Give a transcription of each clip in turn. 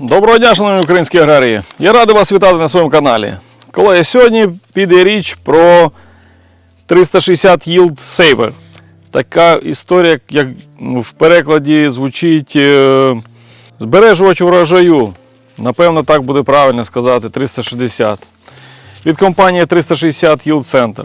Доброго дня, шановні українські аграрії! Я радий вас вітати на своєму каналі. Колеги, сьогодні піде річ про 360 Yield Saver. Така історія, як ну, в перекладі звучить е, збережувач урожаю. Напевно, так буде правильно сказати 360. Від компанії 360 Yield Center.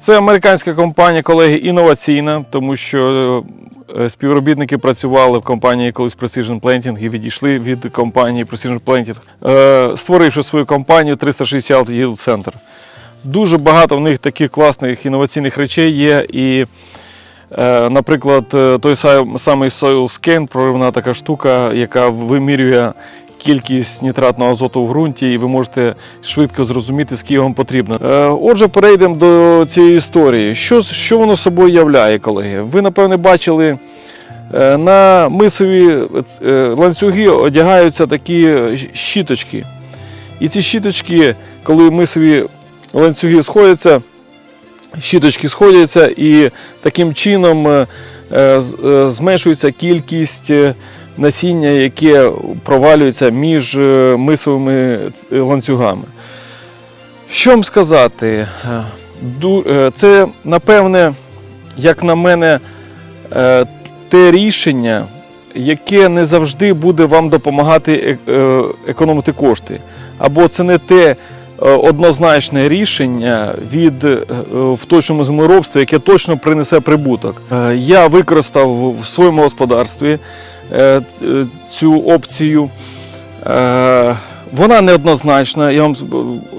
Це американська компанія, колеги, інноваційна, тому що е, співробітники працювали в компанії колись Precision Planting і відійшли від компанії Precision Planting, е, створивши свою компанію 360 Yield Center. Дуже багато в них таких класних інноваційних речей є. І, е, наприклад, той самий Soil Scan, проривна така штука, яка вимірює кількість нітратного азоту в ґрунті, і ви можете швидко зрозуміти, скільки вам потрібно. Е, Отже, перейдемо до цієї історії. Що, що воно собою являє, колеги? Ви, напевне, бачили. е, На мисові е, ланцюги одягаються такі щіточки. І ці щіточки, коли мисові ланцюги сходяться, щіточки сходяться, і таким чином зменшується кількість насіння, яке провалюється між е, мисовими ланцюгами. Що вам сказати? Е, е, Це, напевне, як на мене, те рішення, яке не завжди буде вам допомагати економити кошти. Або це не те однозначне рішення від е, в точному землеробстві, яке точно принесе прибуток. Я використав в своєму господарстві цю опцію. Е, Вона неоднозначна. Я вам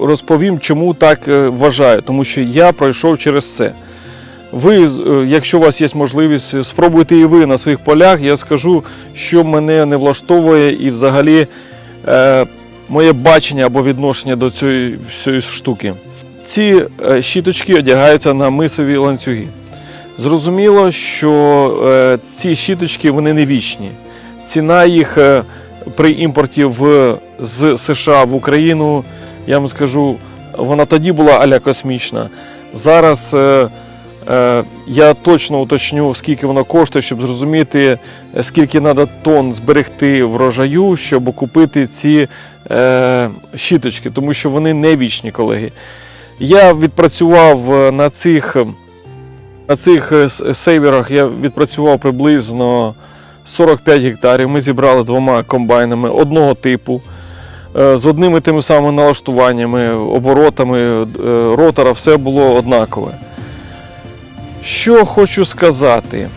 розповім, чому так е, вважаю, тому що я пройшов через це. Ви, е, якщо у вас є можливість, спробуйте і ви на своїх полях. Я скажу, що мене не влаштовує і взагалі е, моє бачення або відношення до цієї всієї штуки. Ці е, щіточки одягаються на мисові ланцюги. Зрозуміло, що е, ці щіточки вони не вічні. Ціна їх е, при імпорті в, з США в Україну, я вам скажу, вона тоді була аля космічна. Зараз е, е, я точно уточню, скільки воно коштує, щоб зрозуміти, скільки треба тонн зберегти врожаю, щоб купити ці е, щіточки, тому що вони не вічні, колеги. Я відпрацював е, на цих, на цих е, сейверах, я відпрацював приблизно 45 гектарів. Ми зібрали двома комбайнами одного типу. е, З одними тими самими налаштуваннями, оборотами е, ротора, все було однакове. Що хочу сказати,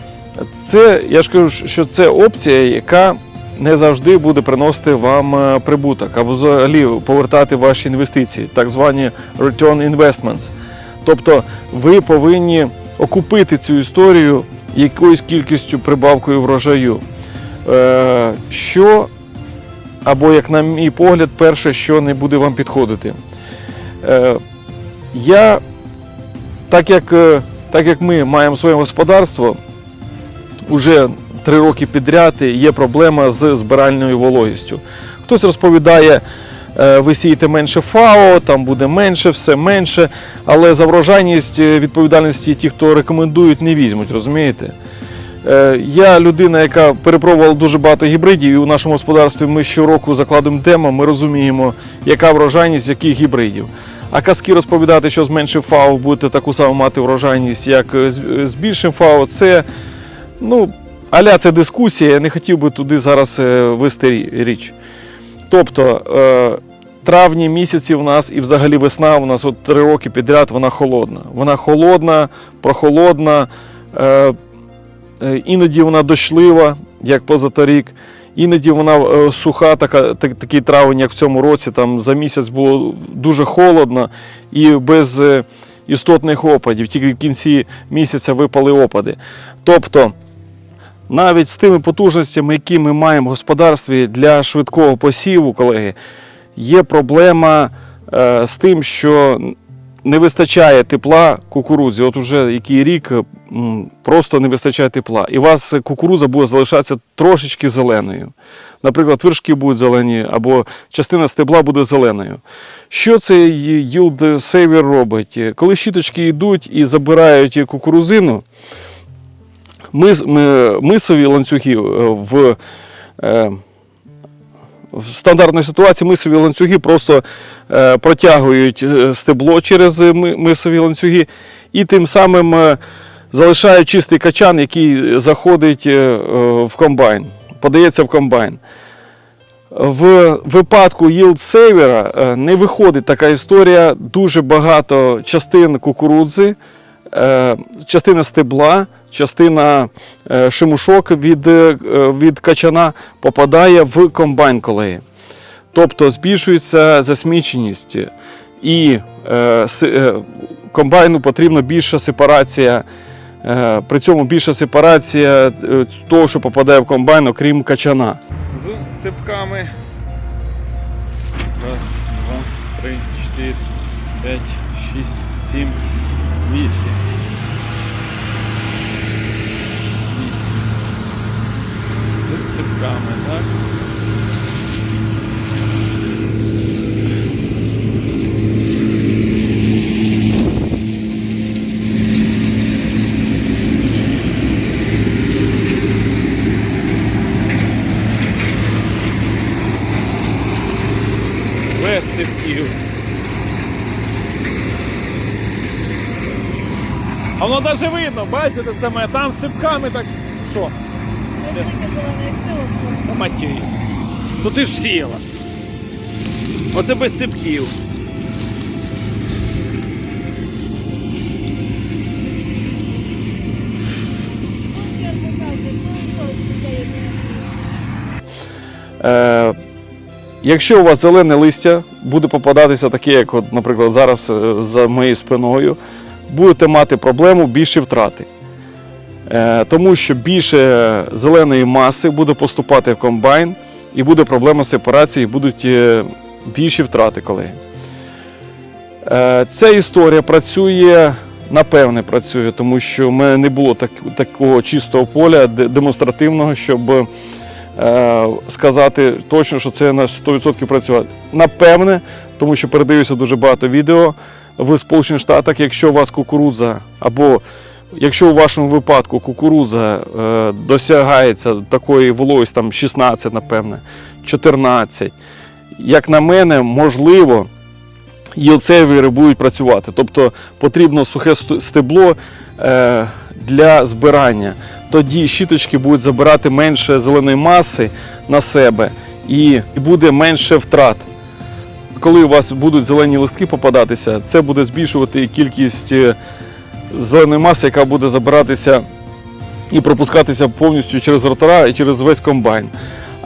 це я ж кажу, що це опція, яка не завжди буде приносити вам прибуток або взагалі повертати ваші інвестиції, так звані return investments. Тобто ви повинні окупити цю історію якоюсь кількістю прибавкою врожаю. Е, Що, або, як на мій погляд, перше, що не буде вам підходити. Е, Я, так як, е, так як ми маємо своє господарство, уже три роки підряд є проблема з збиральною вологістю. Хтось розповідає, ви сієте менше ФАО, там буде менше, все менше, але за врожайність е, відповідальності ті, хто рекомендують, не візьмуть, розумієте? Е, Я людина, яка перепробувала дуже багато гібридів, і у нашому господарстві ми щороку закладемо тему, ми розуміємо, яка врожайність яких гібридів. А казки розповідати, що з меншим ФАО будете таку саму мати врожайність, як е, з більшим ФАО, це ну, аля це дискусія, я не хотів би туди зараз е, вести річ. Тобто, е, травні місяці в нас і взагалі весна у нас от три роки підряд вона холодна. Вона холодна, прохолодна, е, е, іноді вона дошлива, як позаторік. Іноді вона е, суха, така, так, такий травень, як в цьому році. Там за місяць було дуже холодно і без е, істотних опадів. Тільки в кінці місяця випали опади. Тобто, навіть з тими потужностями, які ми маємо в господарстві для швидкого посіву, колеги, є проблема е, з тим, що не вистачає тепла кукурудзі. От уже який рік просто не вистачає тепла. І у вас кукурудза буде залишатися трошечки зеленою. Наприклад, вершки будуть зелені, або частина стебла буде зеленою. Що цей Yield Saver робить? Коли щіточки йдуть і забирають кукурузину, мис, мисові ланцюги е, в, е, в стандартній ситуації мисові ланцюги просто е, протягують е, стебло через е, мисові ланцюги і тим самим залишають чистий качан, який заходить в комбайн, подається в комбайн. В випадку Yield е, не виходить така історія. Дуже багато частин кукурудзи, частина стебла, частина е, шимушок від, е, від качана попадає в комбайн колеги. Тобто збільшується засміченість і е, комбайну потрібна більша сепарація. При цьому більша сепарація того, що попадає в комбайн, окрім качана. З цепками. Раз, два, три, чотири, п'ять, шість, сім. Вісім. З цепками, так? А воно навіть видно, бачите, це ми там з цепками так. Що? Матері. Ну ти ж сіла. Оце без таке. Е, якщо у вас зелене листя буде попадатися таке, як, от, наприклад, зараз е, за моєю спиною, будете мати проблему більші втрати. Е, тому що більше зеленої маси буде поступати в комбайн, і буде проблема з сепарацією, будуть е, більші втрати колеги. Е, ця історія працює, напевне, працює, тому що в мене не було так, такого чистого поля демонстративного, щоб е, сказати точно, що це на 100% працює. Напевне, тому що передаюся дуже багато відео в Сполучених Штатах, якщо у вас кукурудза або Якщо у вашому випадку кукурудза е, досягається такої вологості, там 16, напевне, 14, як на мене, можливо, їлцевери будуть працювати. Тобто потрібно сухе стебло е, для збирання. Тоді щіточки будуть забирати менше зеленої маси на себе і і буде менше втрат. Коли у вас будуть зелені листки попадатися, це буде збільшувати кількість е, зеленої маси, яка буде забиратися і пропускатися повністю через ротора і через весь комбайн.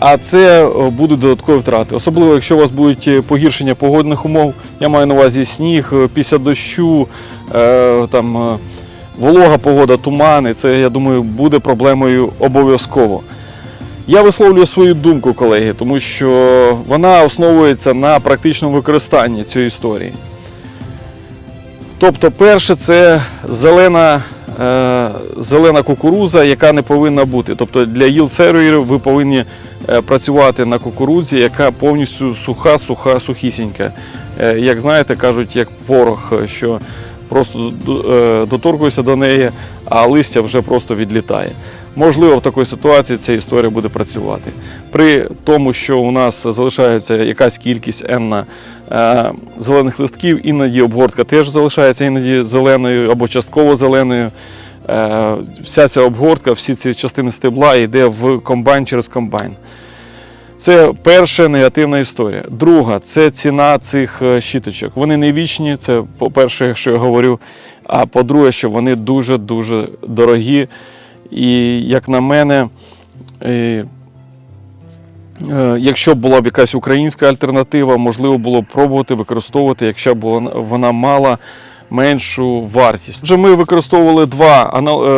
А це е, будуть додаткові втрати. Особливо, якщо у вас будуть е, погіршення погодних умов, я маю на увазі сніг, е, після дощу, там, волога погода, тумани. Це, я думаю, буде проблемою обов'язково. Я висловлюю свою думку, колеги, тому що вона основується на практичному використанні цієї історії. Тобто, перше, це зелена, е, зелена кукуруза, яка не повинна бути. Тобто для їл-сервірів ви повинні е, працювати на кукурудзі, яка повністю суха, суха, сухісінька. Е, як знаєте, кажуть, як порох, що просто е, доторкуєшся до неї, а листя вже просто відлітає. Можливо, в такій ситуації ця історія буде працювати. При тому, що у нас залишається якась кількість енна е, зелених листків, іноді обгортка теж залишається іноді зеленою або частково зеленою. Е, вся ця обгортка, всі ці частини стебла йде в комбайн через комбайн. Це перша негативна історія. Друга це ціна цих е, щіточок. Вони не вічні, це по-перше, що я говорю. А по-друге, що вони дуже-дуже дорогі. І, як на мене, е, е, якщо була б якась українська альтернатива, можливо було б пробувати використовувати, якщо б вона- мала меншу вартість. Отже, ми використовували два,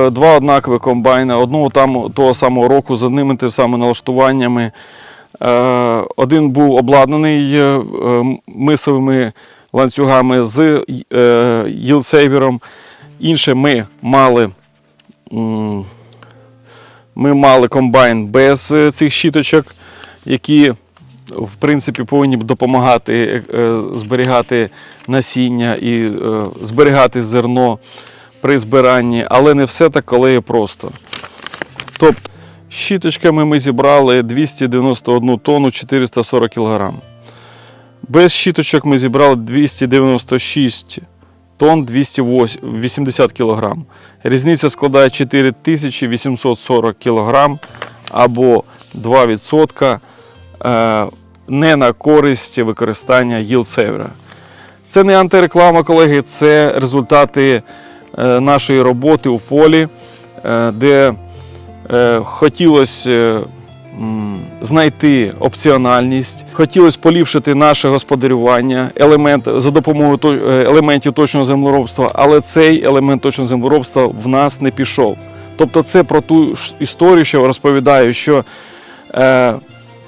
е, два однакові комбайни, одного там того самого року з одними тими самими налаштуваннями. Один був обладнаний мисовими ланцюгами з їлсейвером. Інше ми мали, ми мали комбайн без е, цих щіточок, які в принципі повинні б допомагати е, зберігати насіння і е, зберігати зерно при збиранні, але не все так коли є просто. Тобто Щіточками ми зібрали 291 тонну 440 кг. Без щіточок ми зібрали 296 тонн 280 кг. Різниця складає 4840 кг або 2% е, не на користь використання yield Це не антиреклама, колеги, це результати е, нашої роботи у полі, е, де хотілося знайти опціональність, хотілося поліпшити наше господарювання елемент, за допомогою е, елементів точного землеробства, але цей елемент точного землеробства в нас не пішов. Тобто, це про ту історію, що розповідаю, що е,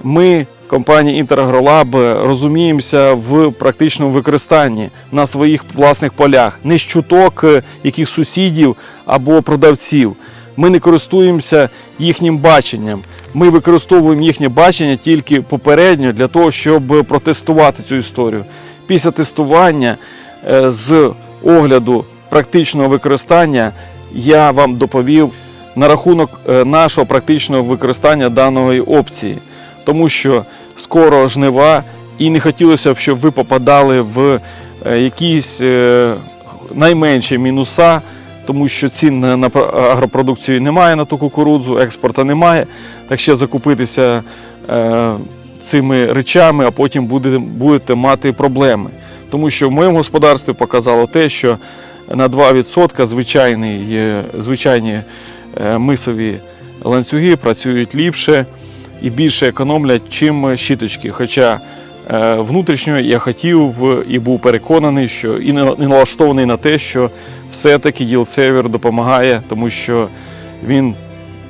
ми, компанія Інтергролаб, розуміємося в практичному використанні на своїх власних полях, не з чуток е, яких сусідів або продавців. Ми не користуємося їхнім баченням. Ми використовуємо їхнє бачення тільки попередньо для того, щоб протестувати цю історію. Після тестування е, з огляду практичного використання я вам доповів на рахунок е, нашого практичного використання даної опції, тому що скоро жнива і не хотілося б, щоб ви попадали в е, якісь найменші мінуса, тому що цін на агропродукцію немає на ту кукурудзу, експорту немає. Так ще закупитися е, цими речами, а потім буде, будете мати проблеми. Тому що в моєму господарстві показало те, що на 2% звичайний, е, звичайні е, мисові ланцюги працюють ліпше і більше економлять, чим щіточки. Хоча внутрішньо я хотів і був переконаний, що і не налаштований на те, що все-таки Yield допомагає, тому що він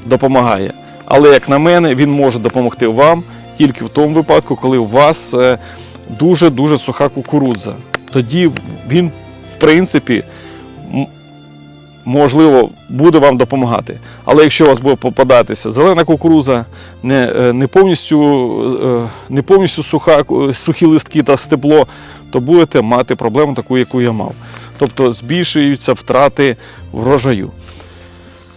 допомагає. Але як на мене, він може допомогти вам тільки в тому випадку, коли у вас е, дуже-дуже суха кукурудза. Тоді він, в принципі, можливо, буде вам допомагати. Але якщо у вас буде попадатися зелена кукуруза, не, е, не, повністю, е, не повністю суха, сухі листки та стебло, то будете мати проблему таку, яку я мав. Тобто збільшуються втрати врожаю.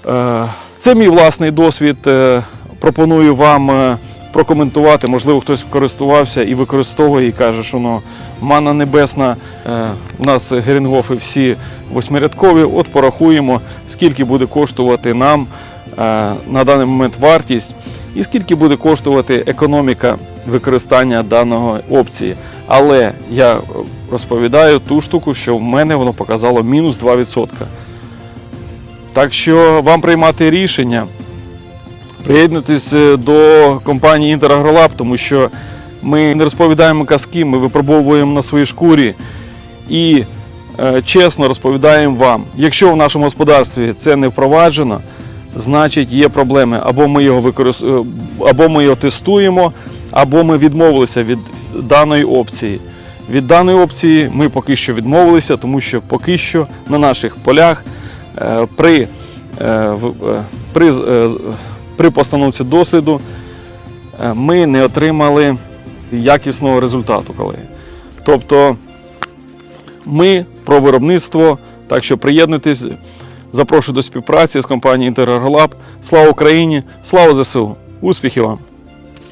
Е, Це мій власний досвід. Е, Пропоную вам е, прокоментувати. Можливо, хтось користувався і використовує і каже, що ну, мана небесна. Е, У нас герінгофи всі восьмирядкові. От порахуємо, скільки буде коштувати нам е, на даний момент вартість і скільки буде коштувати економіка використання даної опції. Але я розповідаю ту штуку, що в мене воно показало мінус 2%. Так що вам приймати рішення. Приєднуйтесь е, до компанії Інтергролаб, тому що ми не розповідаємо казки, ми випробовуємо на своїй шкурі і е, чесно розповідаємо вам. Якщо в нашому господарстві це не впроваджено, значить є проблеми. Або ми його використ... е, або ми його тестуємо, або ми відмовилися від даної опції. Від даної опції ми поки що відмовилися, тому що поки що на наших полях при, при, при постановці досліду е, ми не отримали якісного результату, колеги. Тобто ми про виробництво, так що приєднуйтесь, запрошую до співпраці з компанією Інтергролаб. Слава Україні! Слава ЗСУ! Успіхів вам!